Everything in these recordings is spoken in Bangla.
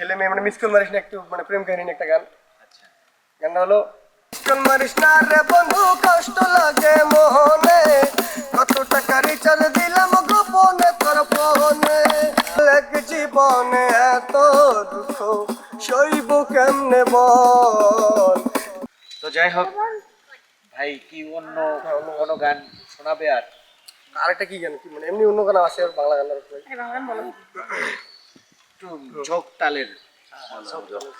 ছেলে মেয়ে মানে মিস কল মারিস না একটু মানে প্রেম কাহিনী একটা গান। আচ্ছা। গানটা হলো মিস কল মারিস না রে বন্ধু কষ্ট লাগে মোহনে। কত টাকা রিচার্জ দিলাম গোপনে তোর ফোনে এক জীবনে এত দুঃখ সইব কেমনে বল? তো যাই হোক ভাই কি অন্য কোনো গান শোনাবে আর? আরেকটা কি গান? কি মানে এমনি অন্য গান আছে আর বাংলা গান আর কি? একটু ঝোঁক তালের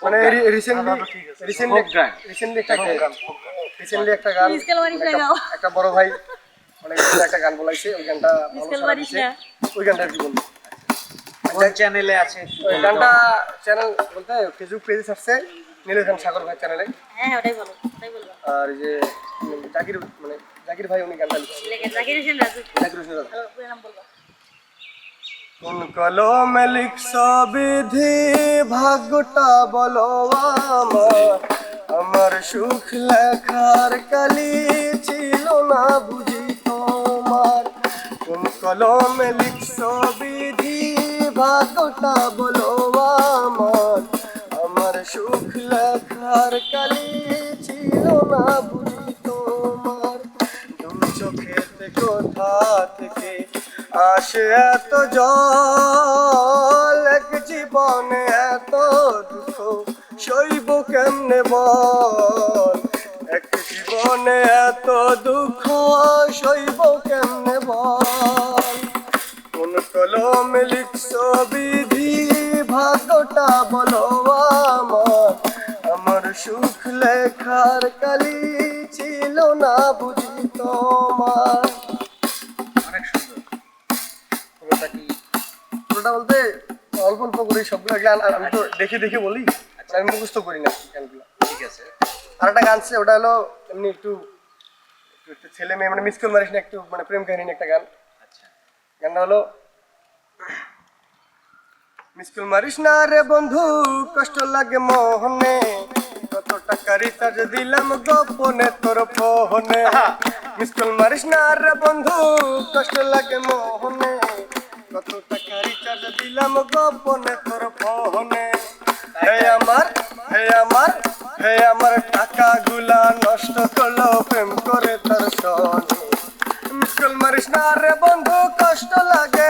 মানে রিসেন্টলি রিসেন্টলি রিসেন্টলি একটা গান রিসেন্টলি একটা গান একটা- বড় ভাই অনেক একটা গান বলাইছে ওই গানটা ভালো। ওই গানটা কি বলব। চ্যানেলে আছে? ওই গানটা চ্যানেল বলতে ফেসবুক পেজে নীলের খান সাগর ভাই চ্যানেলে হ্যাঁ ওটাই বলো ওটাই বলব আর যে জাকির মানে জাকির ভাই উনি গানটা লিখছে। জাকির হোসেন রাজু। জাকির হোসেন রাজা। নাম বলব। কোন কলমে লিখছ বিধি? ভাগ্যটা বলো আমার। আমার সুখ লেখার কালি ছিল না বুঝি তোমার। কোন কলমে লিখছ বিধি? ভাগ্যটা বলো আমার। আমার সুখ লেখার কালি ছিল না বুঝি তোমার। দু চোখেতে কোথা থেকে আসে এত জল, এক জীবনে এত দুঃখ, সইব কেমনে বল? এক জীবনে এত দুঃখ, সইব কেমনে বল? কোন কলমে লিখছ বিধি, ভাগ্যটা বলো আমার। আমার সুখ লেখার কালি ছিল না বুঝি তোমার। পুরোটা কি? পুরোটা বলতে অল্প অল্প করি সবগুলো আমি তো দেখে দেখে বলি মানে আমি মুখস্থ করি না গানগুলো। ঠিক আছে। আর একটা গান আছে ওটা হলো এমনি একটু ছেলে মেয়ে মানে মিস কল মারিস না একটু মানে প্রেম কাহিনী একটা গান। আচ্ছা। গানটা হলো মিসকুল মারিস না রে বন্ধু কষ্ট লাগে মোহনে কত টাকা রিচার্জ দিলাম গোপনে তোর ফোনে। মিসকুল মারিস না রে বন্ধু কষ্ট লাগে মোহনে কত টাকা রিচার্জ দিলাম গোপনে তোর হে আমার হে আমার হে আমার টাকা গুলা নষ্ট করল, প্রেম করে তার সনে। মিসকল মারিস না রে বন্ধু, কষ্ট লাগে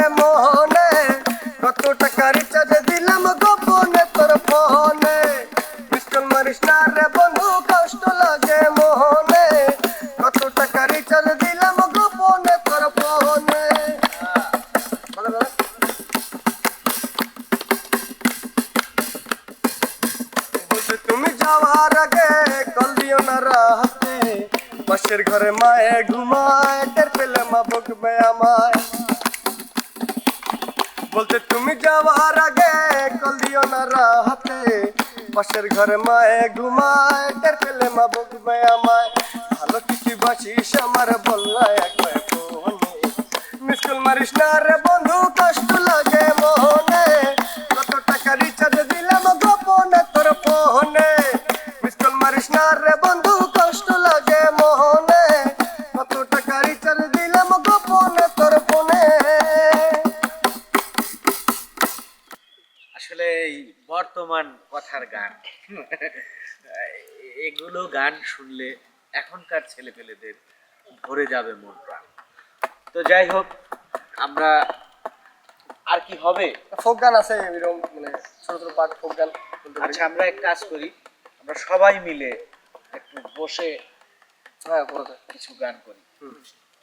যাওয়ার আগে কল দিও না রাতে পাশের ঘরে মায়ে ঘুমায়, টের পেলে মা বকবে আমায়। বলতে তুমি যাওয়ার আগে কল দিও না রাতে পাশের ঘরে মায়ে ঘুমায়, টের পেলে মা বকবে আমায়। ভালো কিছু বাসিস আমার বললা একবার ফোনে মিসকুল মারিস না রে বর্তমান কথার গান। এগুলো গান শুনলে এখনকার ছেলেপেলেদের ভরে যাবে মন প্রাণ। তো যাই হোক আমরা আর কি হবে? ফোক গান আছে এরকম মানে ছোট ছোট পার্ট ফোক গান আচ্ছা আমরা এক কাজ করি। আমরা সবাই মিলে একটু বসে হ্যাঁ কিছু গান করি।